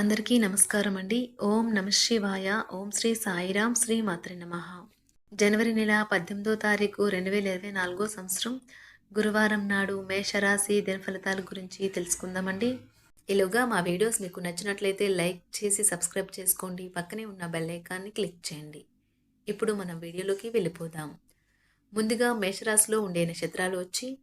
అందరికీ నమస్కారం అండి. ఓం నమ శివాయ. ఓం శ్రీ సాయిరాం శ్రీ మాత్రి నమ. జనవరి నెల పద్దెనిమిదో తారీఖు రెండు వేల ఇరవై నాలుగో సంవత్సరం. గురువారం నాడు మేషరాశి దిన ఫలితాల గురించి తెలుసుకుందామండి. ఈలోగా మా వీడియోస్ మీకు నచ్చినట్లయితే లైక్ చేసి సబ్స్క్రైబ్ చేసుకోండి. పక్కనే ఉన్న బెల్ ఐకాన్ని క్లిక్ చేయండి. ఇప్పుడు మనం వీడియోలోకి వెళ్ళిపోదాం. ముందుగా మేషరాశిలో ఉండే నక్షత్రాలు వచ్చి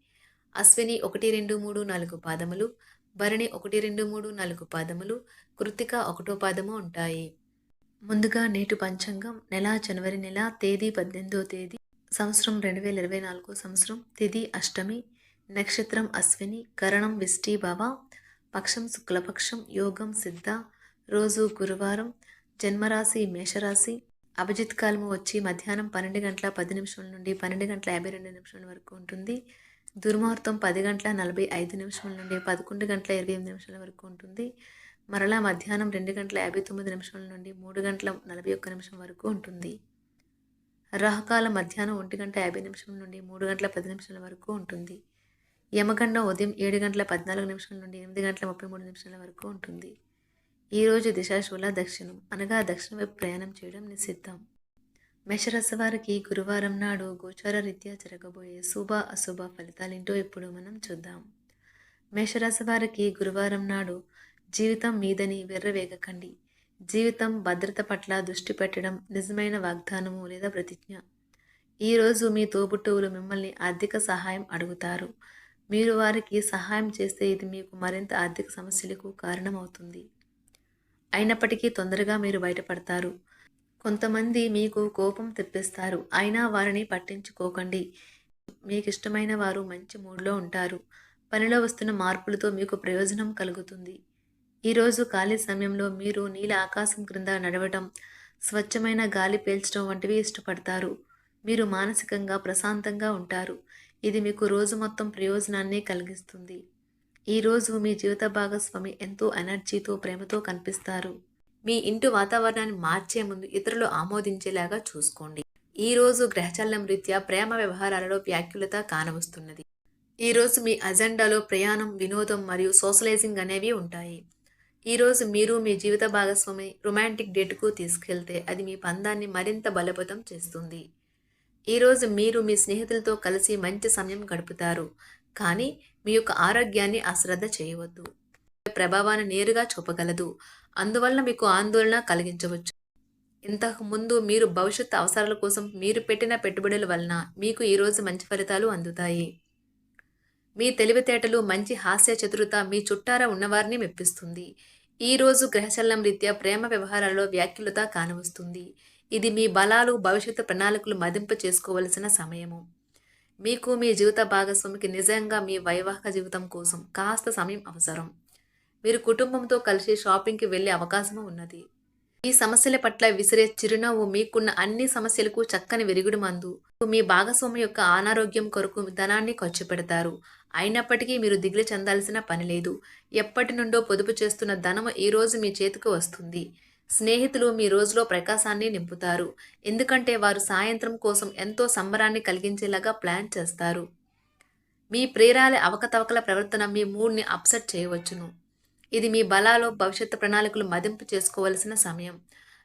అశ్విని ఒకటి రెండు మూడు నాలుగు పాదములు భరణి ఒకటి రెండు మూడు నాలుగు పాదములు కృతిక ఒకటో పాదము ఉంటాయి. ముందుగా నేటి పంచాంగం నెల జనవరి నెల తేదీ పద్దెనిమిదో తేదీ సంవత్సరం రెండు వేల ఇరవై నాలుగో సంవత్సరం తిథి అష్టమి నక్షత్రం అశ్విని కరణం విష్టి భవ పక్షం శుక్లపక్షం యోగం సిద్ధ రోజు గురువారం జన్మరాశి మేషరాశి అభిజిత్ కాలము వచ్చి మధ్యాహ్నం పన్నెండు గంటల పది నిమిషాల నుండి పన్నెండు గంటల యాభై రెండు నిమిషాల వరకు ఉంటుంది. దుర్ముహూర్తం పది గంటల నలభై ఐదు నిమిషం నుండి పదకొండు గంటల ఇరవై ఎనిమిది నిమిషాల వరకు ఉంటుంది. మరలా మధ్యాహ్నం రెండు గంటల యాభై తొమ్మిది నిమిషాల నుండి మూడు గంటల నలభై ఒక్క నిమిషం వరకు ఉంటుంది. రాహకాల మధ్యాహ్నం ఒంటి గంట యాభై నిమిషం నుండి మూడు గంటల పది నిమిషాల వరకు ఉంటుంది. యమగండం ఉదయం ఏడు గంటల పద్నాలుగు నిమిషాల నుండి ఎనిమిది గంటల ముప్పై మూడు నిమిషాల వరకు ఉంటుంది. ఈరోజు దిశాశూల దక్షిణం అనగా దక్షిణ వైపు ప్రయాణం చేయడం నిషిద్ధం. మేషరాశి వారికి గురువారం నాడు గోచార రీత్యా జరగబోయే శుభ అశుభ ఫలితాలేంటో ఇప్పుడు మనం చూద్దాం. మేషరాశి వారికి గురువారం నాడు జీవితం మీదని వెర్రవేగకండి. జీవితం భద్రత పట్ల దృష్టి పెట్టడం నిజమైన వాగ్దానము లేదా ప్రతిజ్ఞ. ఈరోజు మీ తోబుట్టువులు మిమ్మల్ని ఆర్థిక సహాయం అడుగుతారు. మీరు వారికి సహాయం చేస్తే ఇది మీకు మరింత ఆర్థిక సమస్యలకు కారణమవుతుంది. అయినప్పటికీ తొందరగా మీరు బయటపడతారు. కొంతమంది మీకు కోపం తెప్పిస్తారు. అయినా వారిని పట్టించుకోకండి. మీకు ఇష్టమైన వారు మంచి మూడ్లో ఉంటారు. పనిలో వస్తున్న మార్పులతో మీకు ప్రయోజనం కలుగుతుంది. ఈరోజు ఖాళీ సమయంలో మీరు నీల ఆకాశం క్రింద నడవటం స్వచ్ఛమైన గాలి పీల్చడం వంటివి ఇష్టపడతారు. మీరు మానసికంగా ప్రశాంతంగా ఉంటారు. ఇది మీకు రోజు మొత్తం ప్రయోజనాన్ని కలిగిస్తుంది. ఈరోజు మీ జీవిత భాగస్వామి ఎంతో ఎనర్జీతో ప్రేమతో కనిపిస్తారు. మీ ఇంటి వాతావరణాన్ని మార్చే ముందు ఇతరులు ఆమోదించేలాగా చూసుకోండి. ఈ రోజు గ్రహచలనం రీత్యా ప్రేమ వ్యవహారాలలో వ్యాఖ్యులత కానవస్తున్నది. ఈ రోజు మీ అజెండాలో ప్రయాణం వినోదం మరియు సోషలైజింగ్ అనేవి ఉంటాయి. ఈ రోజు మీరు మీ జీవిత భాగస్వామి రొమాంటిక్ డేట్కు తీసుకెళ్తే అది మీ పందాన్ని మరింత బలపతం చేస్తుంది. ఈరోజు మీరు మీ స్నేహితులతో కలిసి మంచి సమయం గడుపుతారు. కానీ మీ యొక్క ఆరోగ్యాన్ని అశ్రద్ధ చేయవద్దు. ప్రభావాన్ని నేరుగా చూపగలదు. అందువల్ల మీకు ఆందోళన కలిగించవచ్చు. ఇంతకు ముందు మీరు భవిష్యత్తు అవసరాల కోసం మీరు పెట్టిన పెట్టుబడుల వలన మీకు ఈరోజు మంచి ఫలితాలు అందుతాయి. మీ తెలివితేటలు మంచి హాస్య చతురత మీ చుట్టారా ఉన్నవారిని మెప్పిస్తుంది. ఈ రోజు గ్రహచలనం రీత్యా ప్రేమ వ్యవహారాల్లో వ్యాఖ్యలత కానవస్తుంది. ఇది మీ బలాలు భవిష్యత్తు ప్రణాళికలు మదింపు చేసుకోవలసిన సమయము. మీకు మీ జీవిత భాగస్వామికి నిజంగా మీ వైవాహిక జీవితం కోసం కాస్త సమయం అవసరం. మీరు కుటుంబంతో కలిసి షాపింగ్కి వెళ్ళే అవకాశం ఉన్నది. ఈ సమస్యల పట్ల విసిరే చిరునవ్వు మీకున్న అన్ని సమస్యలకు చక్కని విరుగుడు మందు. మీ భాగస్వామి యొక్క అనారోగ్యం కొరకు ధనాన్ని ఖర్చు పెడతారు. అయినప్పటికీ మీరు దిగులు చెందాల్సిన పని లేదు. ఎప్పటి నుండో పొదుపు చేస్తున్న ధనము ఈరోజు మీ చేతికి వస్తుంది. స్నేహితులు మీ రోజులో ప్రకాశాన్ని నింపుతారు. ఎందుకంటే వారు సాయంత్రం కోసం ఎంతో సంబరాన్ని కలిగించేలాగా ప్లాన్ చేస్తారు. మీ ప్రేరాల అవకతవకల ప్రవర్తన మీ మూడ్ని అప్సెట్ చేయవచ్చును. ఇది మీ బలాలు భవిష్యత్తు ప్రణాళికలు మదింపు చేసుకోవలసిన సమయం.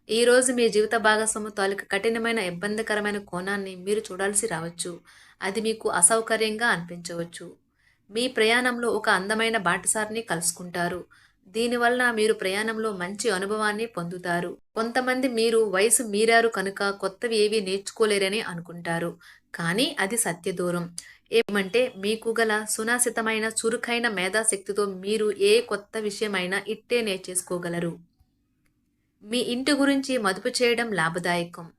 ఈ రోజు మీ జీవిత భాగస్వామి తాలూకు కఠినమైన ఇబ్బందికరమైన కోణాన్ని మీరు చూడాల్సి రావచ్చు. అది మీకు అసౌకర్యంగా అనిపించవచ్చు. మీ ప్రయాణంలో ఒక అందమైన బాటసారిని కలుసుకుంటారు. దీనివల్ల మీరు ప్రయాణంలో మంచి అనుభవాన్ని పొందుతారు. కొంతమంది మీరు వయసు మీరారు కనుక కొత్తవి ఏవి నేర్చుకోలేరని అనుకుంటారు. కానీ అది సత్య దూరం ఏమంటే మీకు గల సునాసితమైన చురుకైన మేధాశక్తితో మీరు ఏ కొత్త విషయమైనా ఇట్టే నేర్చేసుకోగలరు. మీ ఇంటి గురించి మదుపు చేయడం లాభదాయకం.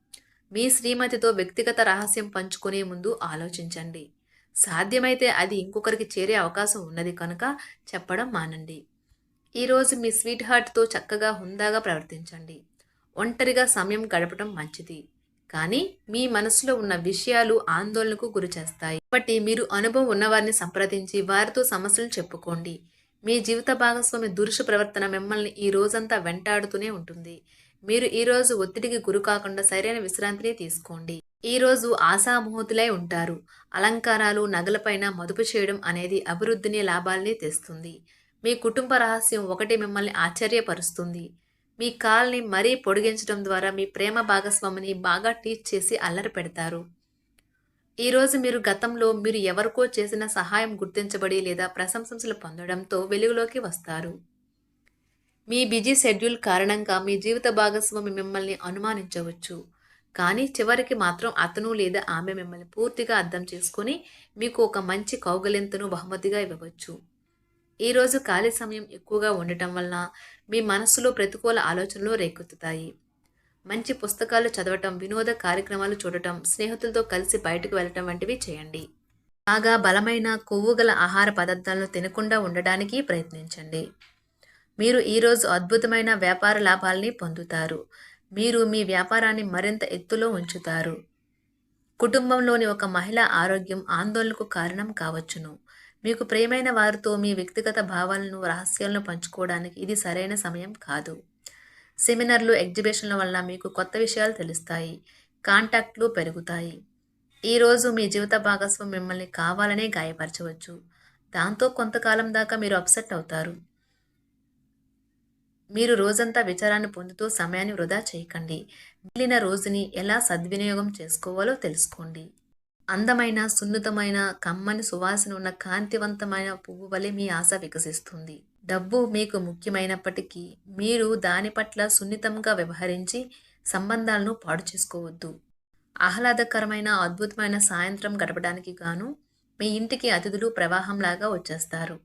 మీ శ్రీమతితో వ్యక్తిగత రహస్యం పంచుకునే ముందు ఆలోచించండి. సాధ్యమైతే అది ఇంకొకరికి చేరే అవకాశం ఉన్నది కనుక చెప్పడం మానండి. ఈరోజు మీ స్వీట్ హార్ట్తో చక్కగా హుందాగా ప్రవర్తించండి. ఒంటరిగా సమయం గడపడం మంచిది. కానీ మీ మనసులో ఉన్న విషయాలు ఆందోళనకు గురి చేస్తాయి. కాబట్టి మీరు అనుభవం ఉన్నవారిని సంప్రదించి వారితో సమస్యలు చెప్పుకోండి. మీ జీవిత భాగస్వామి దురుష ప్రవర్తన మిమ్మల్ని ఈ రోజంతా వెంటాడుతూనే ఉంటుంది. మీరు ఈ రోజు ఒత్తిడికి గురి కాకుండా సరైన విశ్రాంతిని తీసుకోండి. ఈ రోజు ఆశాముహూర్తులై ఉంటారు. అలంకారాలు నగలపైన మదుపు చేయడం అనేది అభివృద్ధిని లాభాల్ని తెస్తుంది. మీ కుటుంబ రహస్యం ఒకటి మిమ్మల్ని ఆశ్చర్యపరుస్తుంది. మీ కాల్ని మరీ పొడిగించడం ద్వారా మీ ప్రేమ భాగస్వామిని బాగా టీచ్ చేసి అల్లరి పెడతారు. ఈరోజు మీరు గతంలో మీరు ఎవరికో చేసిన సహాయం గుర్తించబడి లేదా ప్రశంసలు పొందడంతో వెలుగులోకి వస్తారు. మీ బిజీ షెడ్యూల్ కారణంగా మీ జీవిత భాగస్వామి మిమ్మల్ని అనుమానించవచ్చు. కానీ చివరికి మాత్రం అతను లేదా ఆమె మిమ్మల్ని పూర్తిగా అర్థం చేసుకొని మీకు ఒక మంచి కౌగలింతను బహుమతిగా ఇవ్వవచ్చు. ఈరోజు ఖాళీ సమయం ఎక్కువగా ఉండటం వలన మీ మనస్సులో ప్రతికూల ఆలోచనలు రేకెత్తుతాయి. మంచి పుస్తకాలు చదవటం వినోద కార్యక్రమాలు చూడటం స్నేహితులతో కలిసి బయటకు వెళ్ళటం వంటివి చేయండి. బాగా బలమైన కొవ్వు గల ఆహార పదార్థాలను తినకుండా ఉండడానికి ప్రయత్నించండి. మీరు ఈరోజు అద్భుతమైన వ్యాపార లాభాల్ని పొందుతారు. మీరు మీ వ్యాపారాన్ని మరింత ఎత్తులో ఉంచుతారు. కుటుంబంలోని ఒక మహిళ ఆరోగ్యం ఆందోళనకు కారణం కావచ్చును. మీకు ప్రియమైన వారితో మీ వ్యక్తిగత భావాలను రహస్యాలను పంచుకోవడానికి ఇది సరైన సమయం కాదు. సెమినార్లు ఎగ్జిబిషన్ల వల్ల మీకు కొత్త విషయాలు తెలుస్తాయి. కాంటాక్ట్లు పెరుగుతాయి. ఈరోజు మీ జీవిత భాగస్వామి మిమ్మల్ని కావాలనే గాయపరచవచ్చు. దాంతో కొంతకాలం దాకా మీరు అప్సెట్ అవుతారు. మీరు రోజంతా విచారాన్ని పొందుతూ సమయాన్ని వృధా చేయకండి. మిగిలిన రోజుని ఎలా సద్వినియోగం చేసుకోవాలో తెలుసుకోండి. అందమైన సున్నితమైన కమ్మని సువాసన ఉన్న కాంతివంతమైన పువ్వు వలె మీ ఆశ వికసిస్తుంది. డబ్బు మీకు ముఖ్యమైనప్పటికీ మీరు దాని పట్ల సున్నితంగా వ్యవహరించి సంబంధాలను పాడు చేసుకోవద్దు. ఆహ్లాదకరమైన అద్భుతమైన సాయంత్రం గడపడానికి గాను మీ ఇంటికి అతిథులు ప్రవాహంలాగా వచ్చేస్తారు.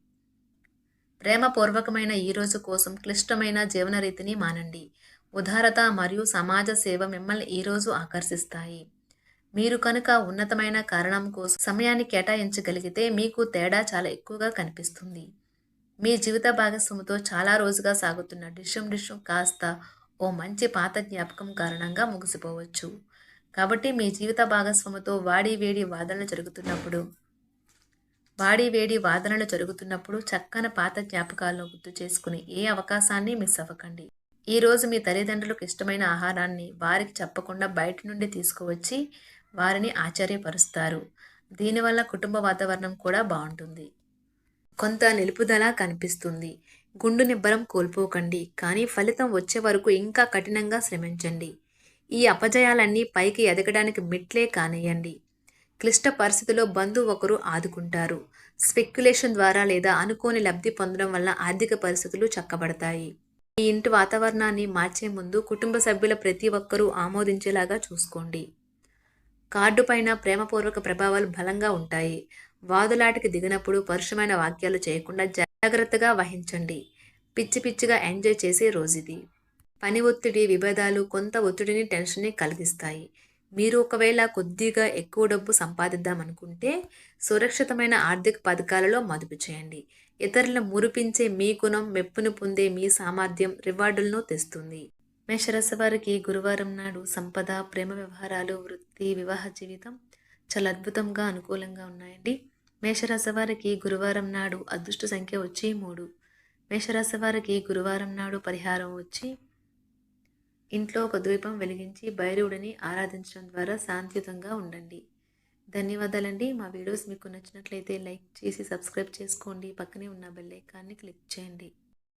ప్రేమపూర్వకమైన ఈ రోజు కోసం క్లిష్టమైన జీవన రీతిని మానండి. ఉదారత మరియు సమాజ సేవ మిమ్మల్ని ఈరోజు ఆకర్షిస్తాయి. మీరు కనుక ఉన్నతమైన కారణం కోసం సమయాన్ని కేటాయించగలిగితే మీకు తేడా చాలా ఎక్కువగా కనిపిస్తుంది. మీ జీవిత భాగస్వామితో చాలా రోజుగా సాగుతున్న డిషం డిషం కాస్త ఓ మంచి పాత జ్ఞాపకం కారణంగా ముగిసిపోవచ్చు. కాబట్టి మీ జీవిత భాగస్వామితో వాడి వేడి వాదనలు జరుగుతున్నప్పుడు వాడి వేడి వాదనలు జరుగుతున్నప్పుడు చక్కని పాత జ్ఞాపకాలను గుర్తు చేసుకుని ఏ అవకాశాన్ని మిస్ అవ్వకండి. ఈరోజు మీ తల్లిదండ్రులకు ఇష్టమైన ఆహారాన్ని వారికి చెప్పకుండా బయట నుండి తీసుకువచ్చి వారిని ఆశ్చర్యపరుస్తారు. దీనివల్ల కుటుంబ వాతావరణం కూడా బాగుంటుంది. కొంత నిలుపుదల కనిపిస్తుంది. గుండు నిబ్బరం కోల్పోకండి కానీ ఫలితం వచ్చే వరకు ఇంకా కఠినంగా శ్రమించండి. ఈ అపజయాలన్నీ పైకి ఎదగడానికి మెట్లే కానియండి క్లిష్ట పరిస్థితిలో బంధువు ఒకరు ఆదుకుంటారు. స్పెక్యులేషన్ ద్వారా లేదా అనుకోని లబ్ధి పొందడం వల్ల ఆర్థిక పరిస్థితులు చక్కబడతాయి. మీ ఇంటి వాతావరణాన్ని మార్చే ముందు కుటుంబ సభ్యుల ప్రతి ఒక్కరూ ఆమోదించేలాగా చూసుకోండి. కార్డు పైన ప్రేమపూర్వక ప్రభావాలు బలంగా ఉంటాయి. వాదులాటికి దిగినప్పుడు పరుషమైన వాక్యాలు చేయకుండా జాగ్రత్తగా వహించండి. పిచ్చి పిచ్చిగా ఎంజాయ్ చేసే రోజుది. పని ఒత్తిడి విభేదాలు కొంత ఒత్తిడిని టెన్షన్ని కలిగిస్తాయి. మీరు ఒకవేళ కొద్దిగా ఎక్కువ డబ్బు సంపాదిద్దామనుకుంటే సురక్షితమైన ఆర్థిక పథకాలలో మదుపు చేయండి. ఇతరులను మురిపించే మీ గుణం మెప్పును పొందే మీ సామర్థ్యం రివార్డులను తెస్తుంది. మేషరాశి వారికి గురువారం నాడు సంపద ప్రేమ వ్యవహారాలు వృత్తి వివాహ జీవితం చాలా అద్భుతంగా అనుకూలంగా ఉన్నాయండి. మేషరాశి వారికి గురువారం నాడు అదృష్ట సంఖ్య వచ్చి మూడు. మేషరాశి వారికి గురువారం నాడు పరిహారం వచ్చి ఇంట్లో ఒక ద్వీపం వెలిగించి భైరవుడిని ఆరాధించడం ద్వారా శాంతియుతంగా ఉండండి. ధన్యవాదాలండి. మా వీడియోస్ మీకు నచ్చినట్లయితే లైక్ చేసి సబ్స్క్రైబ్ చేసుకోండి. పక్కనే ఉన్న బెల్ ఐకాన్ని క్లిక్ చేయండి.